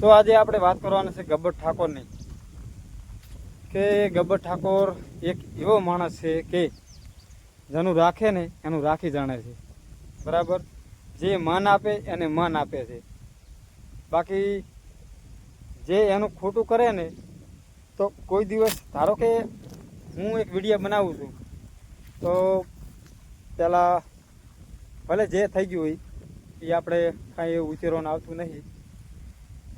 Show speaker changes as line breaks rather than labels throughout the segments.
તો આજે આપણે વાત કરવાની છે ગબ્બર ઠાકોરની. કે ગબ્બર ઠાકોર એક એવો માણસ છે કે જેનું રાખે ને એનું રાખી જાણે છે. બરાબર? જે મન આપે એને મન આપે છે. બાકી જે એનું ખોટું કરે ને, તો કોઈ દિવસ ધારો કે હું એક વીડિયો બનાવું છું, તો પહેલાં ભલે જે થઈ ગયું હોય, એ આપણે કાંઈ એવું ઉચેરવાનું આવતું નહીં.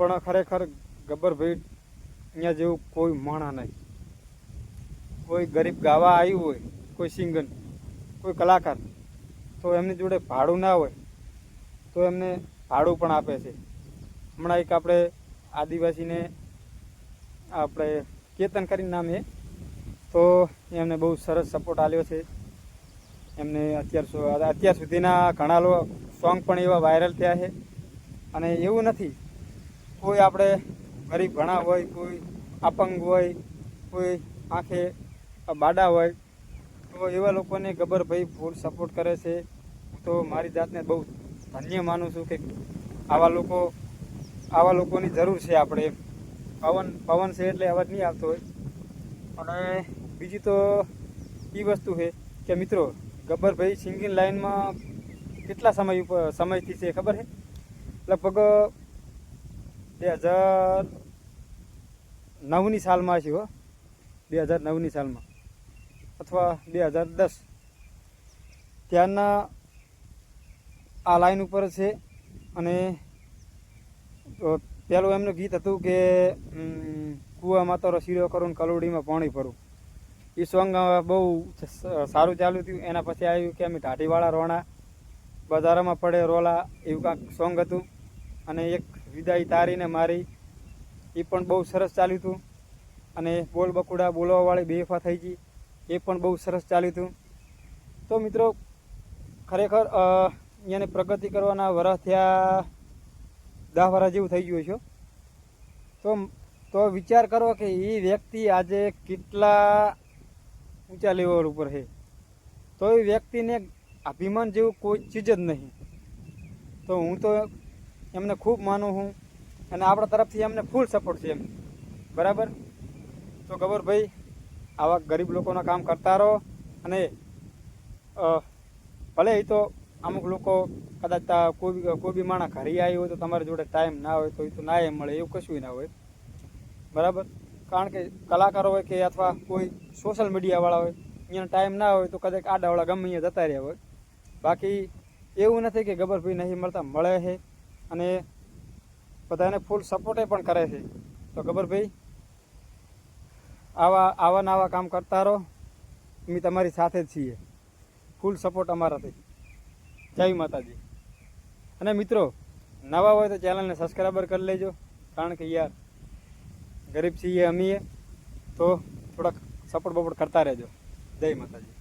પણ ખરેખર ગબ્બરભાઈ અહીંયા જેવું કોઈ માણા નહીં. કોઈ ગરીબ ગાવા આવ્યું હોય, કોઈ સિંગર કોઈ કલાકાર, તો એમની જોડે ભાડું ના હોય, તો એમને ભાડું પણ આપે છે. હમણાં એક આપણે આદિવાસીને આપણે કેતન કરીને નામ એ, તો એમને બહુ સરસ સપોર્ટ આપ્યો છે. એમને અત્યાર અત્યાર સુધીના ઘણા સોંગ પણ એવા વાયરલ થયા છે. અને એવું નથી કોઈ આપણે ગરીબ ઘણા હોય, કોઈ અપંગ હોય, કોઈ આંખે બાડા હોય, તો એવા લોકોને ગબ્બરભાઈ ફૂલ સપોર્ટ કરે છે. તો મારી જાતને બહુ ધન્ય માનું છું કે આવા લોકો, આવા લોકોની જરૂર છે આપણે પવન પવન છે એટલે અવાજ નહીં આવતો હોય. અને બીજી તો એ વસ્તુ છે કે મિત્રો, ગબ્બરભાઈ સિંગિંગ લાઈનમાં કેટલા સમય ઉપર સમયથી છે ખબર છે? લગભગ બે હજાર નવની સાલમાં છે હો. બે હજાર નવની સાલમાં. અથવા બે હજાર દસ. ત્યારના આ લાઈન ઉપર છે. અને પહેલું એમનું ગીત હતું કે કૂવામાં તો શીરો કરું કલોડીમાં પાણી ભરું. એ સોંગ બહુ સારું ચાલ્યું હતું એના પછી આવ્યું કે અમે ઢાઢીવાળા રોણા, બજારમાં પડે રોલા, એવું કાંઈક સોંગ હતું. અને એક વિદાય તારીને મારી, એ પણ બહુ સરસ ચાલ્યું હતું. અને બોલ બકુડા બોલવાવાળી બેફા થઈ ગઈ, એ પણ બહુ સરસ ચાલ્યું હતું. તો મિત્રો, ખરેખર અહીંયાને પ્રગતિ કરવાના વરસ થયા દસ જેવું થઈ ગયું છે તો તો વિચાર કરો કે એ વ્યક્તિ આજે કેટલા ઊંચા લેવલ ઉપર છે. તો એ વ્યક્તિને અભિમાન જેવું કોઈ ચીજ જ નહીં. તો હું તો એમને ખૂબ માનું હું અને આપણા તરફથી એમને ફૂલ સપોર્ટ છે એમ. બરાબર? તો ગબરભાઈ આવા ગરીબ લોકોના કામ કરતા રહો અને ભલે એ તો અમુક લોકો કદાચ કોઈ કોઈ બી માણસ ઘરે આવી હોય તો તમારી જોડે ટાઈમ ના હોય તો એ તો ના એમ મળે, એવું કશું ના હોય. બરાબર? કારણ કે કલાકારો હોય કે અથવા કોઈ સોશિયલ મીડિયાવાળા હોય અહીંયા ટાઈમ ના હોય તો કદાચ આડાવાળા ગમે અહીંયા જતા રહ્યા હોય. બાકી એવું નથી કે ગબરભાઈ નહીં મળતા, મળે છે. અને બધાને ફૂલ સપોર્ટે પણ કરે છે. તો ગબરભાઈ આવા આવા નવા કામ કરતા રહો. અમે તમારી સાથે જ છીએ. ફૂલ સપોર્ટ અમારાથી. જય માતાજી. અને મિત્રો, નવા હોય તો ચેનલને સબસ્ક્રાઈબર કરી લેજો. કારણ કે યાર, ગરીબ છીએ અમીએ. તો થોડાક સપોર્ટ બપોર્ટ કરતા રહેજો. જય માતાજી.